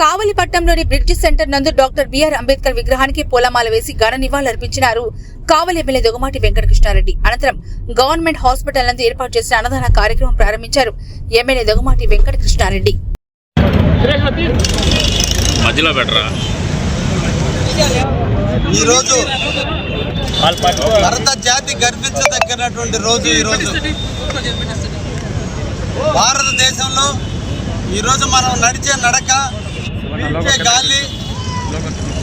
కావలిపట్నంలోని bridge centre నందు doctor BR Ambedkar విగ్రహానికి పూలమాల వేసి ఘన నివాళులర్పించినారు. కావలి ఎమ్మెల్యే దొగమాటి వెంకటకృష్ణారెడ్డి. అనంతరం గవర్నమెంట్ హాస్పిటల్ నందు ఏర్పాటు చేసిన అన్నదాన కార్యక్రమం ప్రారంభించారు ఎమ్మెల్యే దొగమాటి వెంకటకృష్ణారెడ్డి. ఈరోజు భరత జాతి గర్వించదగినటువంటి రోజు ఈరోజు. భారతదేశంలో ఈరోజు మనం నడిచే నడక పీల్చే గాలి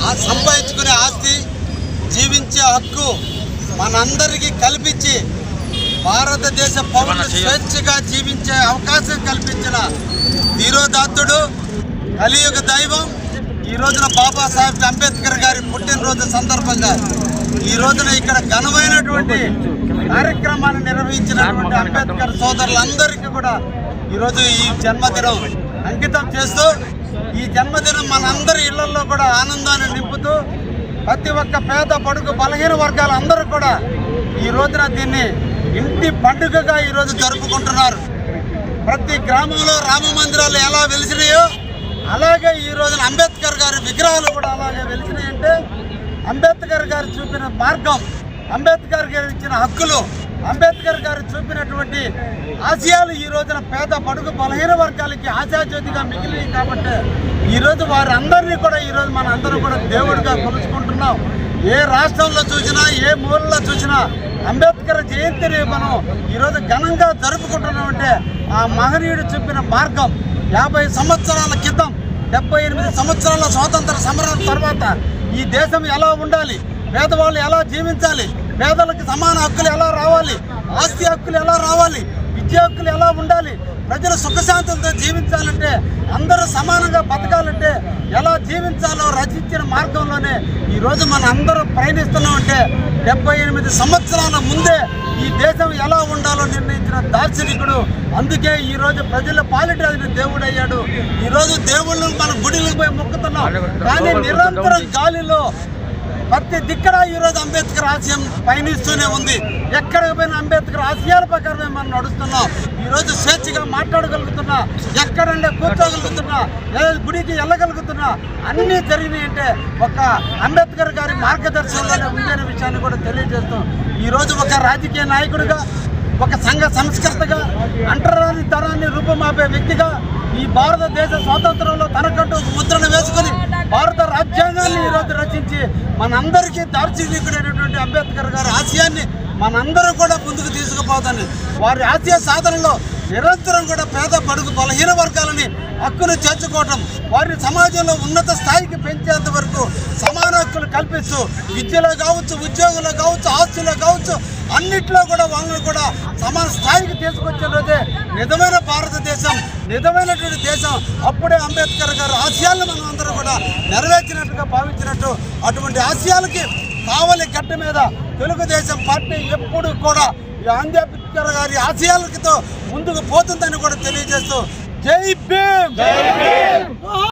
ఆ సంపాదించుకునే ఆస్తి జీవించే హక్కు మనందరికీ కల్పించి భారతదేశ పౌరులు స్వేచ్ఛగా జీవించే అవకాశం కల్పించిన ధీరోదాత్తుడు కలియుగ దైవం ఈ రోజున బాబాసాహెబ్ అంబేద్కర్ గారి పుట్టినరోజు సందర్భంగా ఈ రోజున ఇక్కడ ఘనమైనటువంటి కార్యక్రమాన్ని నిర్వహించినటువంటి అంబేద్కర్ సోదరులందరికీ కూడా ఈరోజు ఈ జన్మదినం అంకితం చేస్తూ ఈ జన్మదినం మనందరి ఇళ్ళలో కూడా ఆనందాన్ని నింపుతూ ప్రతి ఒక్క పేద పడుగు బలహీన వర్గాలు అందరూ కూడా ఈ రోజున దీన్ని ఇంటి పండుగగా ఈరోజు జరుపుకుంటున్నారు. ప్రతి గ్రామంలో రామ మందిరాలు ఎలా వెలిసినాయో అలాగే ఈ రోజున అంబేద్కర్ గారి విగ్రహాలు కూడా అలాగే వెలిసినాయంటే అంబేద్కర్ గారు చూపిన మార్గం అంబేద్కర్ గారు ఇచ్చిన హక్కులు అంబేద్కర్ గారు చూపినటువంటి ఆశయాలు ఈ రోజున పేద బడుగు బలహీన వర్గాలకి ఆశాజ్యోతిగా మిగిలినాయి కాబట్టి ఈరోజు వారందరినీ కూడా ఈరోజు మన అందరూ కూడా దేవుడిగా కొలుచుకుంటున్నాం. ఏ రాష్ట్రంలో చూసినా ఏ మూలలో చూసినా అంబేద్కర్ జయంతిని మనం ఈరోజు ఘనంగా జరుపుకుంటున్నామంటే ఆ మహనీయుడు చూపిన మార్గం యాభై సంవత్సరాల క్రితం డెబ్బై ఎనిమిది సంవత్సరాల స్వాతంత్ర సమరం తర్వాత ఈ దేశం ఎలా ఉండాలి పేదవాళ్ళు ఎలా జీవించాలి పేదలకు సమాన హక్కులు ఎలా రావాలి? ఆస్తి హక్కులు ఎలా రావాలి? విద్యా హక్కులు ఎలా ఉండాలి? ప్రజలు సుఖశాంతులతో జీవించాలంటే అందరూ సమానంగా బతకాలంటే ఎలా జీవించాలో రచించిన మార్గంలోనే ఈరోజు మన అందరూ ప్రయాణిస్తున్నామంటే డెబ్బై ఎనిమిది సంవత్సరాల ముందే ఈ దేశం ఎలా ఉండాలో నిర్ణయించిన దార్శనికుడు. అందుకే ఈరోజు ప్రజల పాలిట దేవుడు అయ్యాడు. ఈరోజు దేవుళ్ళు మన గుడికి పోయి మొక్కుతున్నాం. కానీ నిరంతరం గాలిలో ప్రతి దిక్కడ ఈరోజు అంబేద్కర్ ఆశయం పయనిస్తూనే ఉంది. ఎక్కడికి పోయిన అంబేద్కర్ ఆశయాల ప్రకారమే మనం నడుస్తున్నాం. ఈరోజు స్వేచ్ఛగా మాట్లాడగలుగుతున్నా ఎక్కడంటే కూర్చోగలుగుతున్నా ఏ గుడికి వెళ్ళగలుగుతున్నా అన్నీ జరిగినాయంటే ఒక అంబేద్కర్ గారి మార్గదర్శనంలోనే ఉందనే విషయాన్ని కూడా తెలియజేస్తాం ఈరోజు ఒక రాజకీయ నాయకుడిగా ఒక సంఘ సంస్కర్తగా అంటరాని తరాన్ని రూపమాపే వ్యక్తిగా ఈ భారతదేశ స్వాతంత్రంలో తనకంటూ ముద్రను వేసుకొని భారత రాజ్యాంగాన్ని ఈరోజు రచించి మనందరికీ దార్శనికుడైనటువంటి అంబేద్కర్ గారి ఆశయాన్ని మనందరం కూడా ముందుకు తీసుకుపోతాను. వారి ఆశయ సాధనలో నిరంతరం కూడా పేద బడుగు బలహీన వర్గాలని హక్కును చేర్చుకోవటం వారిని సమాజంలో ఉన్నత స్థాయికి పెంచేంత వరకు సమాన హక్కులు కల్పిస్తూ విద్యలో కావచ్చు ఉద్యోగంలో కావచ్చు ఆస్తుల్లో కావచ్చు అన్నిట్లో కూడా వాళ్ళని కూడా సమాన స్థాయికి తీసుకొచ్చే నిజమైన భారతదేశం నిజమైనటువంటి దేశం. అప్పుడే అంబేద్కర్ గారు ఆశయాలను మనం అందరం కూడా నెరవేర్చినట్టుగా భావించినట్టు అటువంటి ఆశయాలకి కావలి గడ్డ మీద తెలుగుదేశం పార్టీ ఎప్పుడు కూడా ఈ అంబేద్కర్ గారి ఆశయాలతో ముందుకు పోతుందని కూడా తెలియజేస్తూ జై భీమ్!